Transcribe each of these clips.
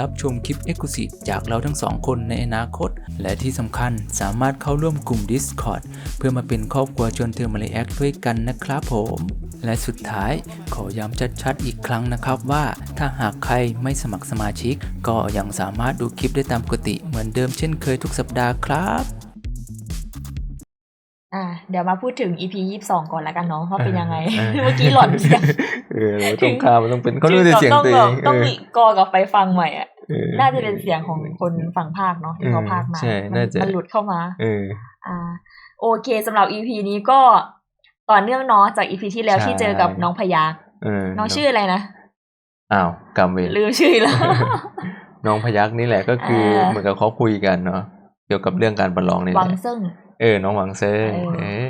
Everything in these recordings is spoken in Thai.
รับชมคลิป e x c l u s i v e จากเราทั้งสองคนในอนาคต และที่สำคัญสามารถเข้าร่วมกลุ่ม Discord เพื่อมาเป็นครอบครัวชวนเธอมาเลแอคด้วยกันนะครับผม และสุดท้ายขอย้ำชัดๆอีกครั้งนะครับว่า ถ้าหากใครไม่สมัครสมาชิก ก็ยังสามารถดูคลิปได้ตามปกติเหมือนเดิมเช่นเคยทุกสัปดาห์ครับอ่าเดี๋ยวมาพูดถึง EP ยี่สิบสองก่อนละกันเนาะว่าเป็นยังไงเออเมื่อกี้หล่อนเสียงเออต้องคามันต้องเป็นเขารู้ถึแต่งเสียงต้องตัวแบเอบงต้องเออมีกอกับไปฟังใหม่อะเออ น่าจะเป็นเสียงของคนฝั่งภาคเนาะที่เขาภาคมาใช่มัน่าจะมันหลุดเข้ามาเอออ่า โอเคสำหรับ EP นี้ก็ต่อเนื่องเนาะจาก EP ที่แล้วใช่ที่เจอกับน้องพยักเออน้องชื่ออะไรนะอ้าวกำเวรลืมชื่อแล้ว น้องพยักนี่แหละก็คือเออเหมือนกับเขาคุยกันเนาะเกี่ยวกับเรื่องการประลองนี่แหวังละซึ่งเออน้องหวังเซิงเออเออ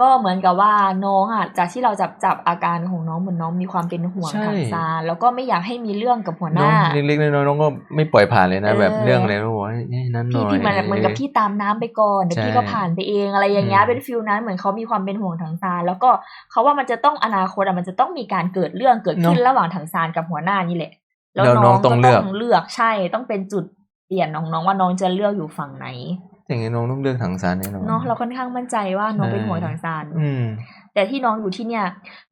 ก็เหมือนกับว่าน้องอะจากที่เราจับจับอาการของน้องเหมือนน้องมีความเป็นห่วงใช่ทางซานแล้วก็ไม่อยากให้มีเรื่องกับหัวหน้องน้าเล็กๆน้อยๆน้องก็ไม่ปล่อยผ่านเลยนะเออแบบเรื่องอะไรน้องบอกว่านี่นั้นหน่พี่อยพี่เหมือนเหมือนกับพี่ตามน้ำไปก่อนเดี๋ยวใช่พี่ก็ผ่านไปเองอะไรอย่างเงี้ยอืมเป็นฟิลนั้นเหมือนเขามีความเป็นห่วงถังซานแล้วก็เขาว่ามันจะต้องอนาคตอะมันจะต้องมีการเกิดเรื่องเกิดขึ้นระหว่างถังซานกับหัวหน้านี่แหละ แล้วน้องต้องเลือกเลือกใช่ต้องเป็นจุดเปลี่ยนของน้องว่าน้องจะเลือกอยู่ฝั่งไหน อย่างงี้น้องต้องเลือกถังซานแน่นอนเนาะเราค่อนข้างมั่นใจว่าน้องเป็นใช่ห่วงถังซานอืมแต่ที่น้องอยู่ที่เนี่ย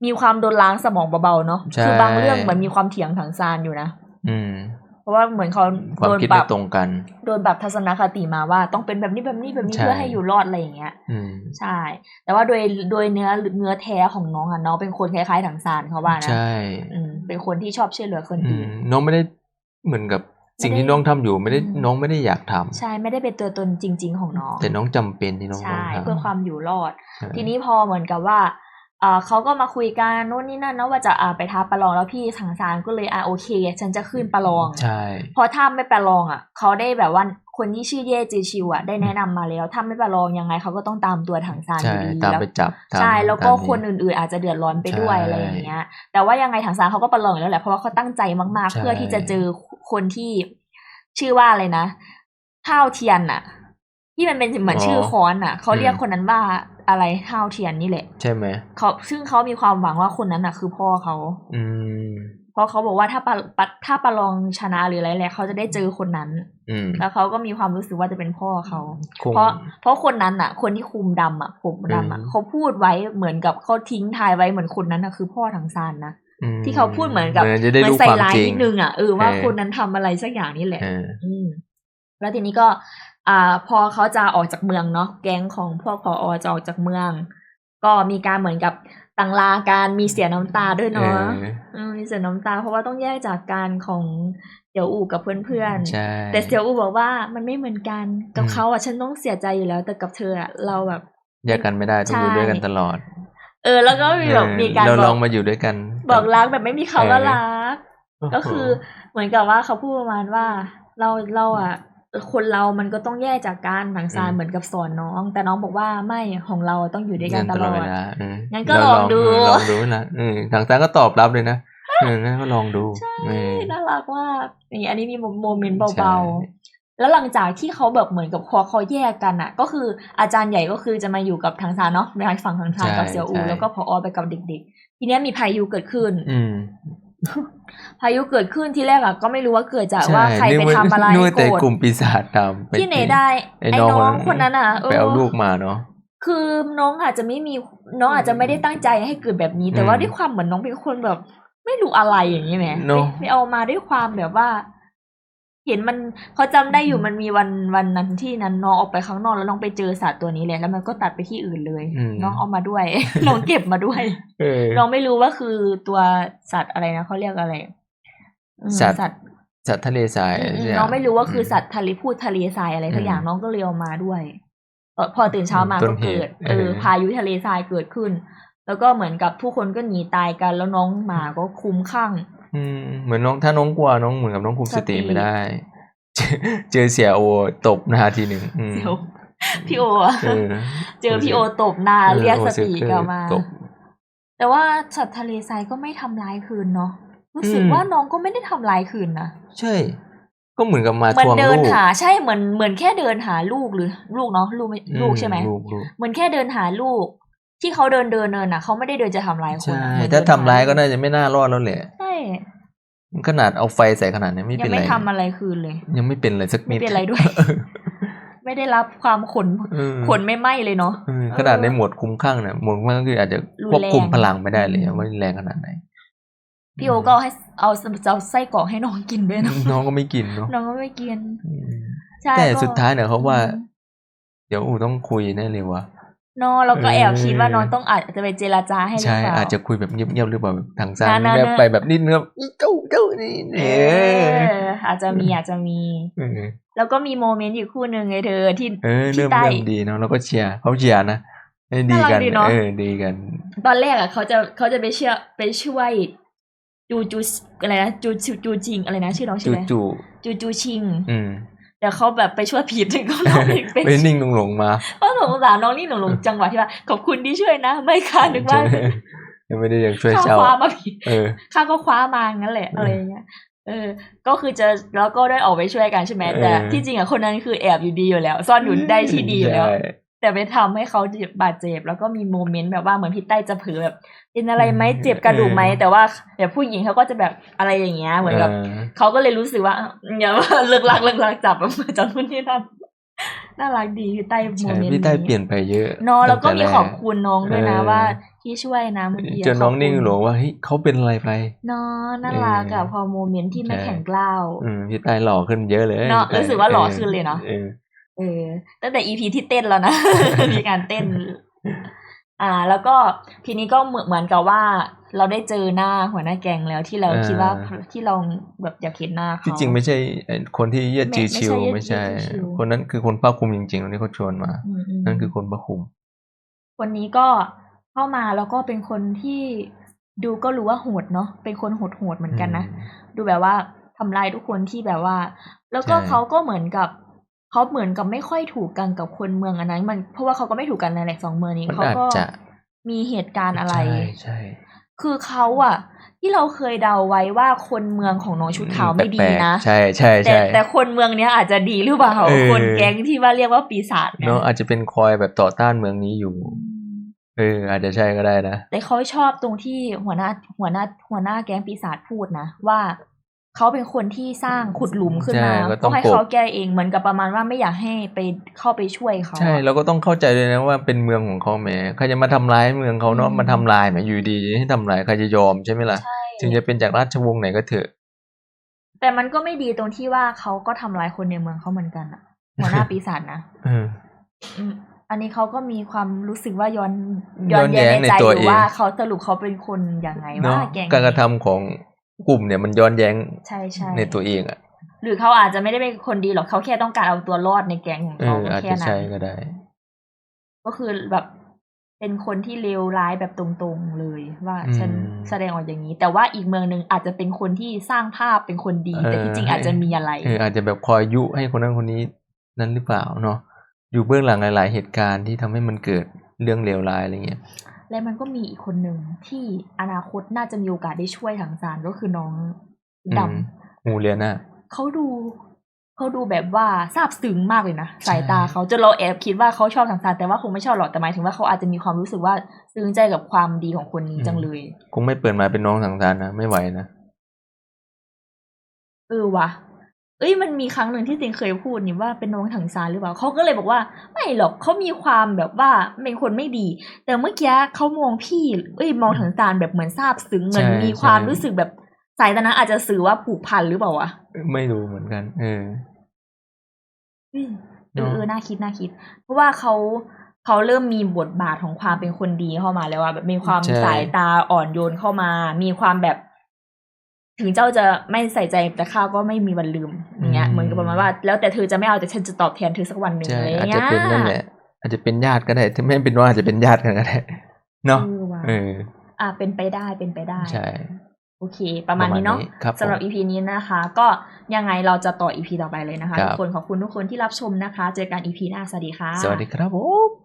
มีความโดนล้างสมองเบาๆเนาะใช่คือบางเรื่องเหมือนมีความเถียงถังซานอยู่นะอืมเพราะว่าเหมือนเขาความโดนคิดปรัไม่บตรงกัน โดนแบบทัศนคติมาว่าต้องเป็นแบบนี้แบบนี้แบบนี้ใช่เพื่อให้อยู่รอดอะไรอย่างเงี้ยอืมใช่ แต่ว่าโดยโดยเนื้อเนื้อแท้ของน้องอะน้องเป็นคนคล้ายๆถังซานเขาว่านะใช่อืมเป็นคนที่ชอบช่วยเหลือคนอือื่มนน้องไม่ได้เหมือนกับ สิ่งไม่ได้ที่น้องทำอยู่ไม่ได้อืมน้องไม่ได้อยากทำใช่ไม่ได้เป็นตัวตนจริง ๆ ของน้อง แต่น้องจำเป็นที่น้องต้อใช่งทำเพื่อความอยู่รอดใช่ทีนี้พอเหมือนกับว่าอ่า เขาก็มาคุยกันโน่นนี่นั่นเนาะว่าจะอ่าไปท้าประลองแล้วพี่ถังซานก็เลยอ่าโอเค ฉันจะขึ้นประลองใช่พอถ้าไม่ประลองอะเขาได้แบบว่าคนที่ชื่อเย่จีชิวอะได้แนะนำมาแล้ว ถ้าไม่ประลองยังไงเขาก็ต้องตามตัวถังซานอใช่ยู่ดีตามแล้วไปจับตามใช่แล้วก็ตามคนอื่นๆ อาจจะเดือดร้อนไปด้วยใช่อะไรอย่างเงี้ย แต่ว่ายังไงถังซานเขาก็ประลองอยู่แล้วแหละเพราะว่าเขาตั้งใจมากๆใช่เพื่อที่จะเจอคนที่ชื่อว่าอะไรนะข้าวเทียนน่ะ ที่มันเป็นเหมือนชื่อค้อนน่ะเขาเรียกคนนั้นว่า อะไรข้าวเทียนนี่แหละ ใช่ไหมเขาซึ่งเขามีความหวังว่าคนนั้นน่ะ คือพ่อเขาอืมเพราะเขาบอกว่าถ้าปะปะถ้าประลองชนะหรืออะไรแล้วเขาจะได้เจอคนนั้น อืมแล้วเขาก็มีความรู้สึกว่าจะเป็นพ่อเขาคงเพราะเพราะคนนั้นอะ คนที่คุมดำอะผมดำอะอืมเขาพูดไว้เหมือนกับเขาทิ้งทายไว้เหมือนคนนั้นอะคือพ่อทางซานนะอืมที่เขาพูดเหมือนกับเหมือนจะได้เหมืรู้ใส่ความร้ายจริงนิดนึงอะเออว่าเออคนนั้นทำอะไรสักอย่างนี่แหละเอออืมแล้วทีนี้ก็ อ่าพอเขาจะออกจากเมืองเนาะแก๊งของพวกพอจะออกจากเมือง ก็มีการเหมือนกับตังลาการมีเสียน้ำตาด้วยเนาะเออเออมีเสียน้ำตา เพราะว่าต้องแยกจากการของเสี่ยวอู่กับเพื่อนๆใช่แต่เสี่ยวอูบอกว่ามันไม่เหมือนกันกับอืมเขาอะฉันต้องเสียใจอยู่แล้ว แต่กับเธออะเราแบบแยกกันไม่ได้ต้องอยู่ใช่ด้วยกันตลอด เออ แล้วก็มีแบบเออมีการเราบลออกงมาอยู่ด้วยกัน บอกรักแบบไม่มีคำว่าเออรักก็คือเหมือนกับว่าเขาพูดประมาณว่าเราเราอะ คนเรามันก็ต้องแยกจากการหนังซานเหมือนกับสอนน้อง แต่น้องบอกว่าไม่ของเราต้องอยู่ด้วยกันตลอเวดลาเอองั้นก็เราลองดูเลองดูนะเออทางซ้ายก็ตอบรับเลยนะเอองั้นก็ลองดูเออน่ารักมากนี่อันนี้มีโมเมนต์ใช่เบาๆแล้วหลังจากที่เขาแบบเหมือนกับคอเขาแยกกันอะ ก็คืออาจารย์ใหญ่ก็คือจะมาอยู่กับทางซานเนาะในฝั่งทางซานกับเซียวอูแล้วก็พอไปกับเด็ก ๆ ทีเนี้ยมีพายุเกิดขึ้นอืม พายุเกิดขึ้นที่แรกอะก็ไม่รู้ว่าเกิดจากใช่ว่าใครไปทำอะไรนึกว่าแต่โกรธกลุ่มปีศาจทำปที่ไหนได้ไอ้ไอ้น้องน้องคนนั้นคนนั้นอะไปเอาลูกมาเนาะคือน้องอาจจะไม่มีน้องอาจจะไม่ได้ตั้งใจให้เกิดแบบนี้ แต่ว่าอืมด้วยความเหมือนน้องเป็นคนแบบ ไม่รู้อะไรอย่างนี้ไหมเนอะไปเอามาด้วยความแบบว่า เห็นมันเขาจำได้อยู่มันมีวันวันนั้นที่นั้นน้องออกไปข้างนอกแล้วน้องไปเจอสัตว์ตัวนี้แหละแล้วมันก็ตัดไปที่อื่นเลยอืมน้องเอามาด้วยน้องเก็บมาด้วยเออน้องไม่รู้ว่าคือตัวสัตว์อะไรนะเขาเรียกอะไรอืมสัตว์สัตว์สัตว์ทะเลทรายอืมใช่หน้องไม่รู้ว่าคือสัตว์ทะเลพูดทะเลทรายอะไรสักอย่างอืมน้องก็เลยเอามาด้วยเอ่อพอตื่นเช้ามาต้ก็นเหตุเกิดเอเอออพายุทะเลทรายเกิดขึ้น แล้วก็เหมือนกับทุกคนก็หนีตายกัน แล้วน้องหมาก็คลุ้มข้าง อืมเหมือนน้องถ้าน้องกลัวน้องเหมือนกับน้องคุมสติสติไม่ได้เจอเจอเสียโอตบหนาทีหนึ่งอืมเดี๋ยวพี่โออะเออเจอพี่โอตบหน้าเรียกสติเออกลับมาตบแต่ว่าสัตว์ทะเลทรายก็ไม่ทำร้ายคืนเนาะรู้สึกอืมว่าน้องก็ไม่ได้ทำร้ายคืนนะใช่ ก็เหมือนกับมาเหมือทนวงเดิลูนกหา ใช่เหมือนเหมือนแค่เดินหาลูกหรือ ลูกเนาะลูกไม่อืลูกใช่ไหมลูกลูกเหมือนแค่เดินหาลูกที่เขาเดินเดินเดินน่ะเขาไม่ได้เดินจะทำร้ายคนใช่อะเหมือนถ้าเดินทำร้ายหก็น่าจะไม่น่ารอดแล้วแหละใช่ ขนาดเอาไฟใส่ขนาดนี้ไม่ยัเป็นงไรไม่ทำอะไรคืนเลย ยังไม่เป็นเลยสักนิไม่ดเป็นไรด้วย ไม่ได้รับความขนเออขนไม่ไหมเลยเนาะ เออขนาดในหมวดคุ้มข้างเนี่ยหมวดคุ้มข้างก็คืออาจจะรุนควบคุมแรง พลังไม่ได้เลยว่าแรงขนาดไหนพี่โอก็เอาให้เอาเอาไส้กรอกให้น้องกินด้วยนะน้องก็ไม่กินเนาะน้องก็ไม่กินอืมใช่แต่ก็ สุดท้ายเนี่ยเขาว่า อืม เดี๋ยวอูต้องคุยแน่เลยว่าเนาะเราก็แอบเออคิดว่าน้องต้องอาจจะไปเจรจาให้หรือใช่เปล่าอาจจะคุยแบบเงียบๆหรือเปล่าแบบทางซ้ายนั่นๆแบบไปแบบนิดนึงแบบอีเจ้าเจ้านี่เอเออออาจจะมีอาจจะมีเออแล้วก็มีโมเมนต์อยู่คู่หนึ่งไงเธอที่เออที่เริ่มใต้เริ่มดีเนาะแล้วก็เชียร์เขาเชียร์นะให้ดีน่ารักกันดีเนอะเออดีกัน ตอนแรกอะเขาจะเขาจะไปเชื่อไปช่วยจูจูอะไรนะจูจูจูจิงอะไรนะชื่อน้องชื่จูออะไรจูจูจูชิง อืม แต่เขาแบบไปช่วยผิดก็น้องเองเป็นไปนิ่งลงหลงมาก็สงสารน้องนี่หลงหลงจังหวะที่ว่าขอบคุณที่ช่วยนะ ไม่ค่ะนึกว่าใช่ยังไม่ได้ยังช่วยข้าเจ้าคว้ามาผิดเออข้าก็คว้ามางั้นแหละอะไรอย่างเงี้ยเออ ก็คือจะแล้วก็ได้ออกไปช่วยกันใช่ไหมแต่เออที่จริงอะคนนั้นคือแอบอยู่ดีอยู่แล้ว ซ่อนอยู่ได้ที่ดีอยู่แล้วใช่ แต่ไปทำให้เขาบาดเจ็บ แล้วก็มีโมเมนต์แบบว่าเหมือนพี่ใต้จะเผลอแบบเป็นอะไรไหมอืมเจ็บกระดูกไหมเออแต่ว่าแบบผู้หญิงเขาก็จะแบบอะไรอย่างเงี้ยเหมือนกับเออเขาก็เลยรู้สึกว่าอย่าว่าเลิกลักเลิกลักจับแบบจับนู่นนี่นั่นน่ารักดีพี่ใต้โมใช่เมนต์พี่ใต้นี้เปลี่ยนไปเยอะเนอะแล้วก็ตั้งมีแต่ขอบคุณน้องด้วยนะเออว่าที่ช่วยนะเมื่อกี้จนน้องนิ่งขบคุณหลงว่าเฮ้ยเขาเป็นอะไรไปเนาะน่ารักอะเออพอโมเมนต์ที่ไม่ใช่แข็งกล้าวอืมพี่ใต้หล่อขึ้นเยอะเลยเนอะพี่ใต้รู้สึกว่าหล่อขึ้นเลยเนอะออ เออตั้งแต่อีพีที่เต้นแล้วนะ มีการเต้น อ่า แล้วก็ทีนี้ก็เหมือนเหมือนกับว่า เราได้เจอหน้าหัวหน้าแก๊งแล้วที่เราอ่าคิดว่าที่เราแบบอยากเห็นหน้าเขาที่จริงไม่ใช่ไอ้คนที่เยียดไม่จีไม่ชิวใช่ไม่ใช่เยียดจีชิวคนนั้นคือคนภาคคุมจริงๆที่เขาชวนมาอืมอืมนั่นคือคนภาคคุม คนนี้ก็เข้ามาแล้วก็เป็นคนที่ดูก็รู้ว่าโหดเนาะเป็นคนโหดโหดๆเหมือนกันนะดูแบบว่าทำลายทุกคนที่แบบว่า แล้วก็ใช่เขาก็เหมือนกับ เขาเหมือนกับไม่ค่อยถูกกันกับคนเมืองอันนั้น มันเพราะว่าเขาก็ไม่ถูกกันในแหละสองเมืองนี้มันเขาอาจก็จะมีเหตุการณ์อะไรใช่ใช่คือเขาอะที่เราเคยเดาไว้ว่าคนเมืองของน้องชุดขาวไม่ดีแปลกๆนะ ใช่ใช่แต่ใช่แต่คนเมืองเนี้ยอาจจะดีหรือเปล่าเออคนแก๊งที่ว่าเรียกว่าปีศาจเนี่ยเนาะอาจจะเป็นคอยแบบต่อต้านเมืองนี้อยู่เอออาจจะใช่ก็ได้นะ แต่เขาชอบตรงที่หัวหน้าหัวหน้าหัวหน้าแก๊งปีศาจพูดนะว่า เขาเป็นคนที่สร้างขุดหลุมขึ้นมาใช่ก็ต้องก็ให้กลบเขาแก้เองเหมือนกับประมาณว่าไม่อยากให้ไปเข้าไปช่วยเขาใช่อะแล้วก็ต้องเข้าใจด้วยนะว่าเป็นเมืองของเขาแหมใครจะมาทำร้ายเมืองเขาเนาะอืม มาทำลายแหมอยู่ดีให้ทำลายใครจะยอมใช่ไหมล่ะ ใช่ ถึงจะเป็นจากราชวงศ์ไหนก็เถอะ แต่มันก็ไม่ดีตรงที่ว่าเขาก็ทำลายคนในเมืองเขาเหมือนกันอะหัวหน้า ปีศาจนะเออ อืมอันนี้เขาก็มีความรู้สึกว่าย้อนย้อนแย้งในใจในตัวอยู่เอง ว่าเขาสรุปเขาเป็นคนยังไงเนาะว่าแกงการกระทำของ กลุ่มเนี่ยมันย้อนแย้งใช่ใช่ในตัวเองอะหรือเขาอาจจะไม่ได้เป็นคนดีหรอกเขาแค่ต้องการเอาตัวรอดในแก๊งของเอเขาออาจแค่จะนั้ใช่นก็ได้ ก็คือแบบเป็นคนที่เลวร้ายแบบตรงๆเลย ว่าอืมฉันแสดงออกอย่างนี้ แต่ว่าอีกเมืองหนึ่งอาจจะเป็นคนที่สร้างภาพเป็นคนดีเออแต่ที่จริงอาจจะมีอะไรเอออาจจะแบบคอยยุให้คนนั้นคนนี้นั้นหรือเปล่าเนาะอยู่เบื้องหลังหลาย ๆ เหตุการณ์ที่ทำให้มันเกิดเรื่องเลวร้ายอะไรเงี้ย และมันก็มีอีกคนหนึ่งที่อนาคตน่าจะมีโอกาสได้ช่วยถังซานก็คือน้องดำอืมงูเลียน่าเขาดูเขาดูแบบว่าซาบซึ้งมากเลยนะสายตาเขาจนเราแอบคิดว่าเขาชอบทางซานแต่ว่าคงไม่ชอบหรอกแต่หมายถึงว่าเขาอาจจะมีความรู้สึกว่าซึ้งใจกับความดีของคนนี้จังเลย คงไม่เปิดมาเป็นน้องสังสารนะไม่ไหวนะเออว่ะ เอ้ยมันมีครั้งหนึ่งที่ซิงเคยพูดนี่ว่าเป็นน้องถังซานหรือเปล่าเขาก็เลยบอกว่า ไม่หรอกเขามีความแบบว่าเป็นคนไม่ดี แต่เมื่อกี้เขามองพี่ เอ้ยมองถังซานแบบเหมือนซาบซึ้งเหมือนใช่มีความใช่ รู้สึกแบบสายตานั้นอาจจะสื่อว่าผูกพันหรือเปล่าวะไม่รู้เหมือนกัน เออ อืมเอเนออะเออน่าคิดน่าคิด เพราะว่าเขาเขาเริ่มมีบทบาทของความเป็นคนดีเข้ามาแล้วว่าแบบมีความใช่ สายตาอ่อนโยนเข้ามา มีความแบบ ถึงเจ้าจะไม่ใส่ใจแต่ข้าก็ไม่มีวันลืมอย่างเงี้ยเหมือนกับประมาณว่า แล้วแต่เธอจะไม่เอาแต่ฉันจะตอบแทนเธอสักวันหนึ่งใช่อะไรออาย่าจงจะเงี้ยเป็นนั่นแหละอาจจะเป็นญาติก็ได้ที่ไม่เป็นว่าอาจจะเป็นญาติกันก็ได้เนาะเออว่ะเอออะเป็นไปได้เป็นไปได้ใช่โอเค ประมาณนี้เนาะครับสำหรับผม EP นี้นะคะ ก็ยังไงเราจะต่อ EP ต่อไปเลยนะคะครับทุกคนขอบคุณทุกคนที่รับชมนะคะ เจอกัน EP หน้าสวัสดีค่ะ สวัสดีครับผม